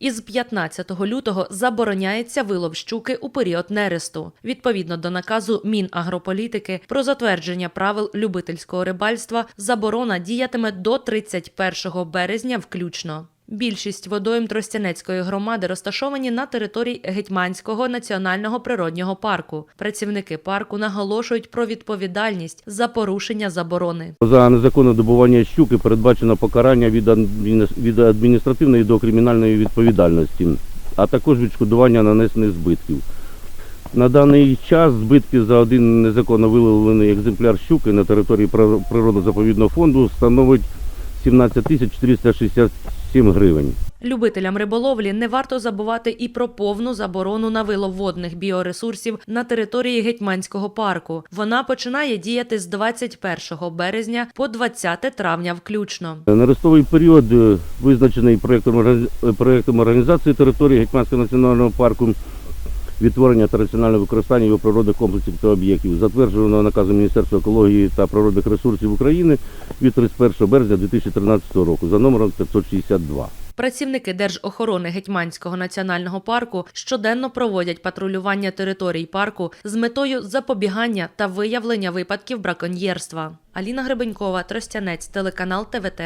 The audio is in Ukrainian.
Із 15 лютого забороняється вилов щуки у період нересту. Відповідно до наказу Мінагрополітики про затвердження правил любительського рибальства, заборона діятиме до 31 березня включно. Більшість водойм Тростянецької громади розташовані на території Гетьманського національного природнього парку. Працівники парку наголошують про відповідальність за порушення заборони. За незаконне добування щуки передбачено покарання від адміністративної до кримінальної відповідальності, а також відшкодування нанесених збитків. На даний час збитки за один незаконно виловлений екземпляр щуки на території прир- природно-заповідного фонду становить 17 тисяч 467 гривень. Любителям риболовлі не варто забувати і про повну заборону на вилов водних біоресурсів на території Гетьманського парку. Вона починає діяти з 21 березня по 20 травня включно. Нерестовий період е, визначений проєктом, е, проєктом організації території Гетьманського національного парку відтворення та раціональне використання його природних комплексів та об'єктів, затвердженого наказом Міністерства екології та природних ресурсів України від 31 березня 2013 року за номером 562. Працівники Держохорони Гетьманського національного парку щоденно проводять патрулювання територій парку з метою запобігання та виявлення випадків браконьєрства. Аліна Гребенькова, Тростянець, телеканал ТВТ.